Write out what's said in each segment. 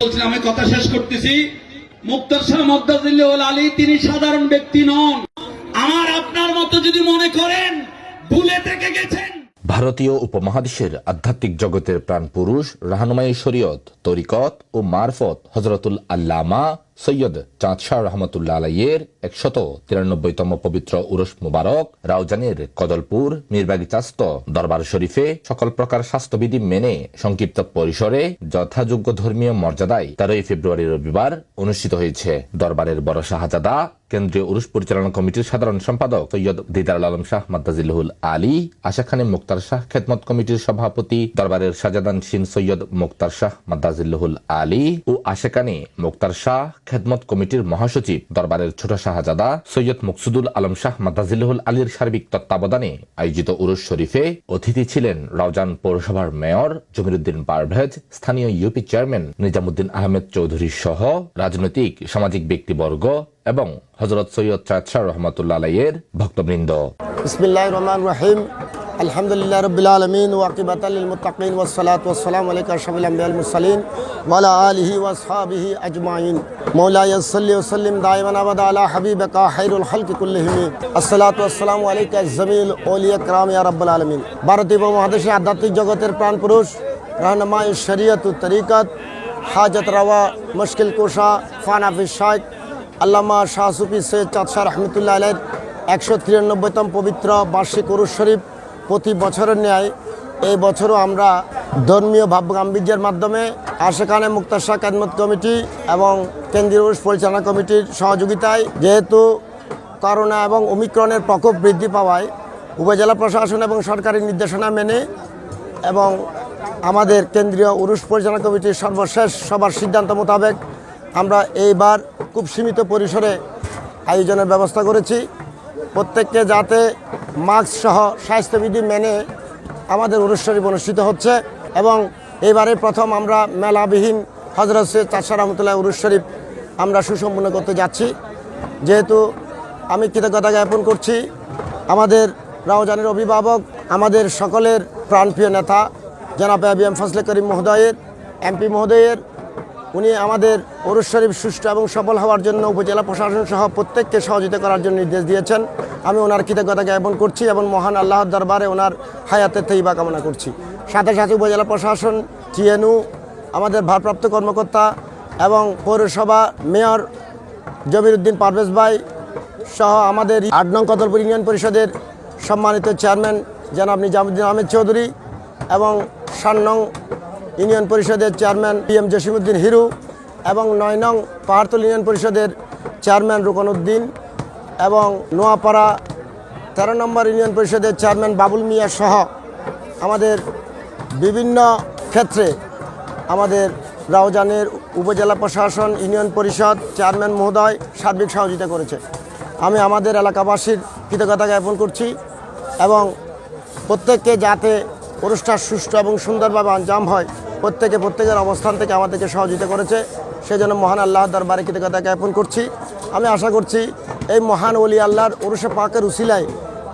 আমি কথা শেষ করতেছি। মুক্তার শাহ মদ্দাজিল্লাহুল আলী, তিনি সাধারণ ব্যক্তি নন। আমার আপনার মতো যদি মনে করেন, ভুলে থেকে গেছেন। ভারতীয় উপমহাদেশের আধ্যাত্মিক জগতের প্রাণ পুরুষ, রাহানুমাই শরীয়ত, তরিকত ও মারফত হজরতুল আল্লামা সৈয়দ চাঁদ শাহ রহমতুল্লাহ আলাইয়ের একশত তিরানব্বইতম পবিত্র উরস মুবারক, রাউজানের কদলপুর মিরবাগিচাস্ত দরবার শরীফে সকল প্রকার স্বাস্থ্যবিধি মেনে সংক্ষিপ্ত পরিসরে যথাযোগ্য ধর্মীয় মর্যাদায় তেরোই ফেব্রুয়ারি রবিবার অনুষ্ঠিত হয়েছে। দরবারের বড় শাহজাদা, কেন্দ্রীয় উরুস পরিচালনা কমিটির সাধারণ সম্পাদক সৈয়দ দিদার আলম শাহ মাদ্দাজিল্লাহুল আলী, আশা খানে মুক্তার শাহ খেদমত কমিটির সভাপতি দরবারের সাজাদান সিন সৈয়দ মুক্তার শাহ মাদ্দাজিল্লাহুল আলী ও আশেকানে মুক্তার শাহ খেদমত কমিটির মহাসচিব দরবারের ছোট শাহজাদা সৈয়দ মুকসুদুল আলম শাহ মাদ্দাজিল্লাহুল আলীর সার্বিক তত্ত্বাবধানে আয়োজিত উরুস শরীফে অতিথি ছিলেন রাউজান পৌরসভার মেয়র জমিরুদ্দিন পারভেজ, স্থানীয় ইউপি চেয়ারম্যান নিজামুদ্দিন আহমেদ চৌধুরী সহ রাজনৈতিক, সামাজিক ব্যক্তিবর্গ এবং হজরত সৈয়দ চাঁদ শাহ রহমতুল্লাহ আলাইয়ের ভক্তবৃন্দ। আলহামদুলিল্লাহ রবিল আলমিন ওয়াকিবাত মুতাকিন ওসলাত ওসালাম আলিকা শবিল আম্বিয়াল মুসালিন ওয়ালা আলিহি ওয়াসহাবিহি আজমাইন মৌলাই সাল্লি ওসাল্লিম দাইমান আবাদ আলা হাবিবকা হাইরুল হলকি কুল্লিহিমি আসসালাত ওয়াসসালামু আলাইকা জমিল ওলিয়া کرام ইয়া রাব্বুল আলামিন ভারতীয় উপমহাদেশে আধ্যাত্মিক জগতের প্রাণ পুরুষ রাহনুমাই শরিয়ত ও তরিকত হাজত রওয়া মুশকিল কুশা ফানাফিস শাইখ আল্লামা শাহ সুফি সৈয়দ চাঁদ শাহ রহমতুল্লাহ আলের একশো তিরানব্বইতম পবিত্র বার্ষিক উরুস শরীফ প্রতি বছরের ন্যায় এই বছরও আমরা ধর্মীয় ভাব গাম্ভীর্যের মাধ্যমে আশেখানে মুক্তার শাহ কাদমত কমিটি এবং কেন্দ্রীয় উরুস পরিচালনা কমিটির সহযোগিতায় যেহেতু করোনা এবং ওমিক্রনের প্রকোপ বৃদ্ধি পাওয়ায় উপজেলা প্রশাসন এবং সরকারি নির্দেশনা মেনে এবং আমাদের কেন্দ্রীয় উরুস পরিচালনা কমিটির সর্বশেষ সবার সিদ্ধান্ত মোতাবেক আমরা এইবার খুব সীমিত পরিসরে আয়োজনের ব্যবস্থা করেছি। প্রত্যেককে যাতে মাস্ক সহ স্বাস্থ্যবিধি মেনে আমাদের শরীফ অনুষ্ঠিত হচ্ছে এবং এবারে প্রথম আমরা মেলাবিহীন হজরত সৈয়দ চাষা রহমতুল্লাহ উরুস শরীফ আমরা সুসম্পন্ন করতে যাচ্ছি। যেহেতু আমি কৃতজ্ঞতা জ্ঞাপন করছি আমাদের রাউজানের অভিভাবক, আমাদের সকলের প্রাণপ্রিয় নেতা জনাব এম ফজলে করিম মহোদয়ের, এমপি মহোদয়ের। উনি আমাদের অরুষ শরীফ সুষ্ঠু এবং সফল হওয়ার জন্য উপজেলা প্রশাসন সহ প্রত্যেককে সহযোগিতা করার জন্য নির্দেশ দিয়েছেন। আমি ওনার কৃতজ্ঞতা জ্ঞাপন করছি এবং মহান আল্লাহর দরবারে ওনার হায়াতের তৈবা কামনা করছি। সাথে সাথে উপজেলা প্রশাসন, টিএনউ, আমাদের ভারপ্রাপ্ত কর্মকর্তা এবং পৌরসভা মেয়র জমিরুদ্দিন পারভেজ ভাই সহ আমাদের আট নং কদলপুর ইউনিয়ন পরিষদের সম্মানিত চেয়ারম্যান জনাব নিজামুদ্দিন আহমেদ চৌধুরী এবং সাত নং ইউনিয়ন পরিষদের chairman P M Jasimuddin Hiru এবং নয় নং পাহাড়তল ইউনিয়ন পরিষদের চেয়ারম্যান রুকনউদ্দিন এবং নোয়াপাড়া তেরো নম্বর ইউনিয়ন পরিষদের চেয়ারম্যান বাবুল মিয়া সহ আমাদের বিভিন্ন ক্ষেত্রে আমাদের রাউজানের উপজেলা প্রশাসন, ইউনিয়ন পরিষদ, চেয়ারম্যান মহোদয় সার্বিক সহযোগিতা করেছে। আমি আমাদের এলাকাবাসীর কৃতজ্ঞতা জ্ঞাপন করছি এবং প্রত্যেককে যাতে অনুষ্ঠান সুষ্ঠু এবং সুন্দরভাবে আঞ্জাম হয়, প্রত্যেকে প্রত্যেকের অবস্থান থেকে আমাদেরকে সহযোগিতা করেছে। সেজন্য মহান আল্লাহর দরবারে কৃতজ্ঞতা জ্ঞাপন করছি। আমি আশা করছি এই মহান অলি আল্লাহর ওরসে পাকের উসিলায়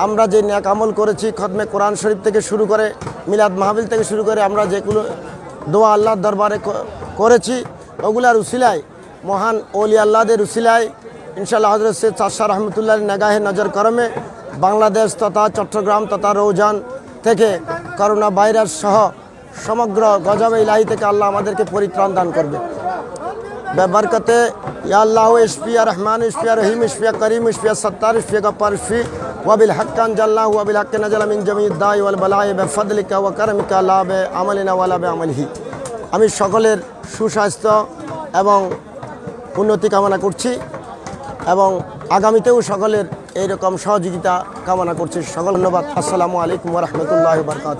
আমরা যে ন্যাক আমল করেছি খদমে কোরআন শরীফ থেকে শুরু করে, মিলাদ মাহবিল থেকে শুরু করে আমরা যেগুলো দোয়া আল্লাহর দরবারে করেছি, ওগুলার উসিলায়, মহান অলি আল্লাহদের উসিলায়, ইনশাআল্লাহ হজরত সৈয়দ চাষা রহমতুল্লাহ নাগাহে নজর করমে বাংলাদেশ তথা চট্টগ্রাম তথা রৌজান থেকে করোনা ভাইরাস সহ সমগ্র গজব ইলাহি থেকে আল্লাহ আমাদেরকে পরিত্রাণ দান করবে। बरकत या अल्लाह इश्फिया रहमान इश्फिया रहीम इश्फिया करीम इश्फिया सत्तार इश्फिया गप्पार इश्फी वबिल हक्कान जल्ला वबिल हक्क नजल मिन जमी दाई वल बलाए बेफदलिका व करमिका ला बे আমলিনা ওয়ালা বে আমলহি আমি সকলের সুস্বাস্থ্য এবং উন্নতি কামনা করছি এবং আগামীতেও সকলের এইরকম সহযোগিতা কামনা করছি সকল ধন্যবাদ আসসালামু আলাইকুম রহমতুল্লাহ বরকাত